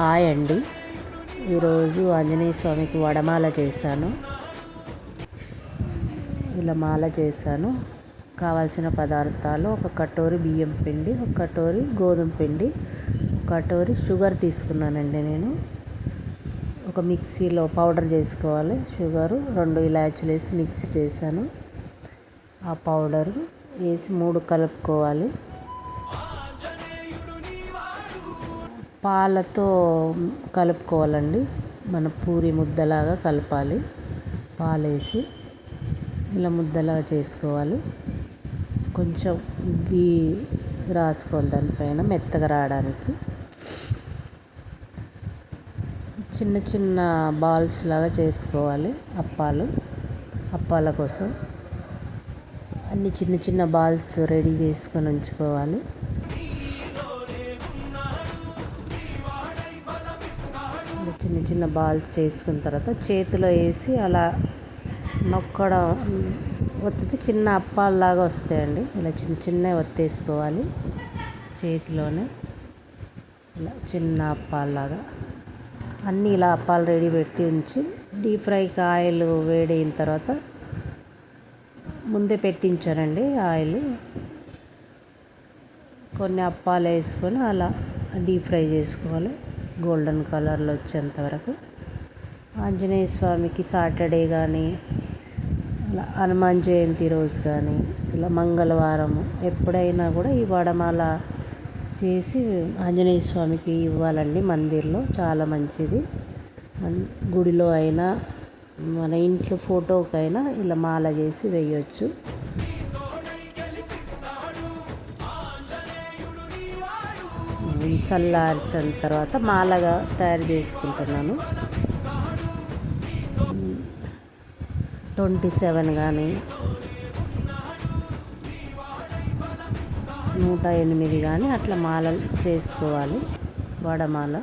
Hi అండి. ఈరోజు ఆంజనేయ స్వామికి వడమాల చేశాను. ఇలా మాల చేశాను. కావాల్సిన పదార్థాలు ఒక కటోరి బియ్యం పిండి ఒక కటోరి గోధుమ పిండి ఒక కటోరి షుగర్ తీసుకున్నానండి నేను. ఒక మిక్సీలో పౌడర్ చేసుకోవాలి. షుగరు రెండు ఇలాచీలు వేసి మిక్సీ చేశాను. ఆ పౌడరు వేసి మూడు కలుపుకోవాలి. పాలతో కలుపుకోవాలండి. మన పూరి ముద్దలాగా కలపాలి. పాలేసి ఇలా ముద్దలాగా చేసుకోవాలి. కొంచెం గీ రాసుకోవాలి దానిపైన మెత్తగా రావడానికి. చిన్న చిన్న బాల్స్ లాగా చేసుకోవాలి అప్పాలు. అప్పాల కోసం అన్ని చిన్న చిన్న బాల్స్ రెడీ చేసుకొని ఉంచుకోవాలి. చిన్న చిన్న బాల్స్ చేసుకున్న తర్వాత చేతిలో వేసి అలా నొక్కడం ఒత్తితే చిన్న అప్పాలలాగా వస్తాయండి. ఇలా చిన్న చిన్న ఒత్తేసుకోవాలి చేతిలోనే. ఇలా చిన్న అప్పాలలాగా. అన్నీ ఇలా అప్పాలు రెడీ పెట్టి ఉంచి డీప్ ఫ్రైకి ఆయిల్ వేడైన తర్వాత ముందే పెట్టించానండి ఆయిల్. కొన్ని అప్పాలు వేసుకొని అలా డీప్ ఫ్రై చేసుకోవాలి. గోల్డెన్ కలర్లో వచ్చేంత వరకు. ఆంజనేయ స్వామికి సాటర్డే కానీ ఇలా హనుమాన్ జయంతి రోజు కానీ ఇలా మంగళవారం ఎప్పుడైనా కూడా ఈ వడమాల చేసి ఆంజనేయ స్వామికి ఇవ్వాలండి మందిర్లో. చాలా మంచిది. గుడిలో అయినా మన ఇంట్లో ఫోటోకైనా ఇలా మాల చేసి వేయొచ్చు. చల్లార్చిన తర్వాత మాలగా తయారు చేసుకుంటున్నాను. ట్వంటీ సెవెన్ కానీ నూట ఎనిమిది కానీ అట్లా మాలలు చేసుకోవాలి. వడమాల.